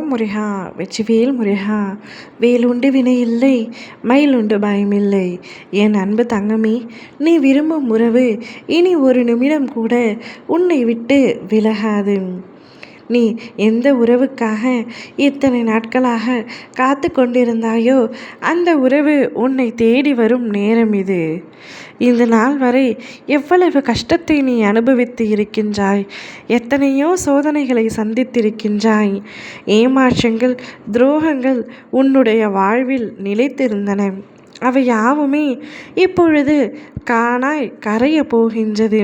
ஓம் முருகா வெற்றிவேல் முருகா வேலுண்டு வினை இல்லை மயிலுண்டு பயமில்லை. என் அன்பு தங்கமே நீ விரும்பும் உறவு இனி ஒரு நிமிடம் கூட உன்னை விட்டு விலகாது. நீ எந்த உறவுக்காக இத்தனை நாட்களாக காத்து கொண்டிருந்தாயோ அந்த உறவு உன்னை தேடி வரும் நேரம் இது. இந்த நாள் வரை எவ்வளவு கஷ்டத்தை நீ அனுபவித்து இருக்கின்றாய்? எத்தனையோ சோதனைகளை சந்தித்திருக்கின்றாய். ஏமாற்றங்கள் துரோகங்கள் உன்னுடைய வாழ்வில் நிலைத்திருந்தன. அவை யாவுமே இப்பொழுது காணாய் கரைய போகின்றது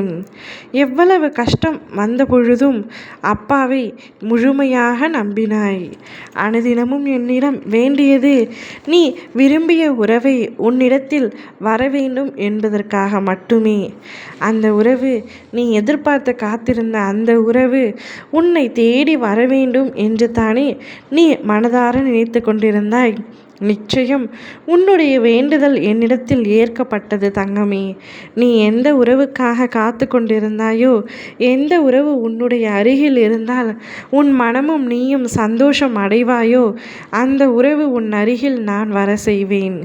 எவ்வளவு கஷ்டம் வந்த பொழுதும் அப்பாவை முழுமையாக நம்பினாய். அனுதினமும் என்னிடம் வேண்டியது நீ விரும்பிய உறவை உன்னிடத்தில் வர வேண்டும் என்பதற்காக மட்டுமே. அந்த உறவு நீ எதிர்பார்த்து காத்திருந்த அந்த உறவு உன்னை தேடி வர வேண்டும் என்று தானே நீ மனதார நினைத்து கொண்டிருந்தாய். நிச்சயம் உன்னுடைய வேண்டுதல் என்னிடத்தில் ஏற்கப்பட்டது தங்கமே. நீ எந்த உறவுக்காக காத்து கொண்டிருந்தாயோ எந்த உறவு உன்னுடைய அருகில் இருந்தால் உன் மனமும் நீயும் சந்தோஷம் அடைவாயோ அந்த உறவு உன் அருகில் நான் வர செய்வேன்.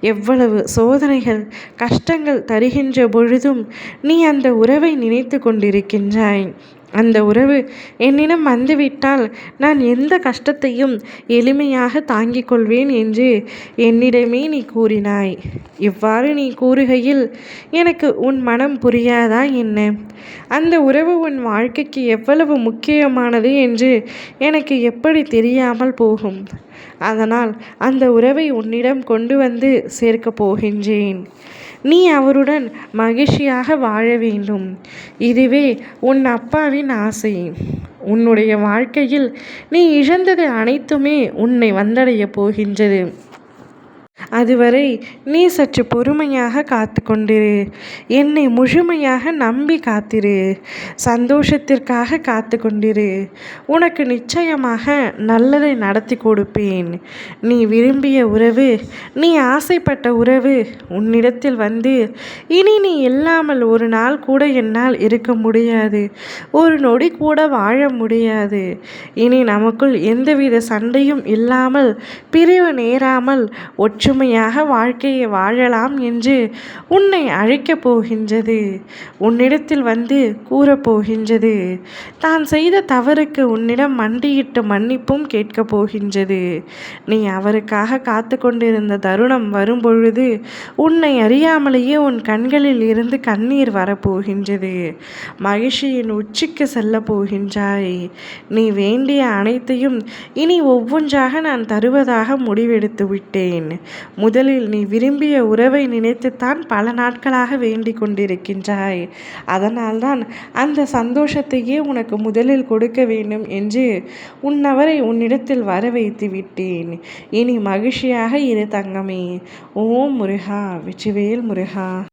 எவ்வளவு சோதனைகள் கஷ்டங்கள் தருகின்ற பொழுதும் நீ அந்த உறவை நினைத்து கொண்டிருக்கின்றாய். அந்த உறவு என்னிடம் வந்துவிட்டால் நான் எந்த கஷ்டத்தையும் எளிமையாக தாங்கிக் கொள்வேன் என்று என்னிடமே நீ கூறினாய். இவ்வாறு நீ கூறுகையில் எனக்கு உன் மனம் புரியாதா என்ன? அந்த உறவு உன் வாழ்க்கைக்கு எவ்வளவு முக்கியமானது என்று எனக்கு எப்படி தெரியாமல் போகும்? அதனால் அந்த உறவை உன்னிடம் கொண்டு வந்து சேர்க்கப் போகின்றேன். நீ அவருடன் மகிழ்ச்சியாக வாழ வேண்டும். இதுவே உன் அப்பாவின் ஆசை. உன்னுடைய வாழ்க்கையில் நீ இழந்தது அனைத்துமே உன்னை வந்தடைய போகின்றது. அதுவரை நீ சற்று பொறுமையாக காத்து கொண்டிரு என்னை முழுமையாக நம்பி காத்திரு. சந்தோஷத்திற்காக காத்து கொண்டிரு உனக்கு நிச்சயமாக நல்லதை நடத்தி கொடுப்பேன். நீ விரும்பிய உறவு நீ ஆசைப்பட்ட உறவு உன்னிடத்தில் வந்து இனி நீ இல்லாமல் ஒரு நாள் கூட என்னால் இருக்க முடியாது. ஒரு நொடி கூட வாழ முடியாது. இனி நமக்குள் எந்தவித சண்டையும் இல்லாமல் பிரிவு நேராமல் ஒற்றுமை முழுமையாக வாழ்க்கையை வாழலாம் என்று உன்னை அழைக்கப் போகின்றது. உன்னிடத்தில் வந்து கூறப்போகின்றது தான் செய்த தவறுக்கு உன்னிடம் மண்டியிட்டு மன்னிப்பும் கேட்கப் போகின்றது. நீ அவருக்காக காத்து கொண்டிருந்த தருணம் வரும்பொழுது உன்னை அறியாமலேயே உன் கண்களில் இருந்து கண்ணீர் வரப்போகின்றது மகிழ்ச்சியின் உச்சிக்கு செல்ல போகின்றாய். நீ வேண்டிய அனைத்தையும் இனி ஒவ்வொன்றாக நான் தருவதாக முடிவெடுத்து விட்டேன் முதலில் நீ விரும்பிய உறவை நினைத்துத்தான் பல நாட்களாக வேண்டிக் கொண்டிருக்கின்றாய். அதனால்தான் அந்த சந்தோஷத்தையே உனக்கு முதலில் கொடுக்க வேண்டும் என்று உன்னவரை உன்னிடத்தில் வர வைத்து விட்டேன். இனி மகிழ்ச்சியாக இரு தங்கமே. ஓம் முருகா வெற்றிவேல் முருகா.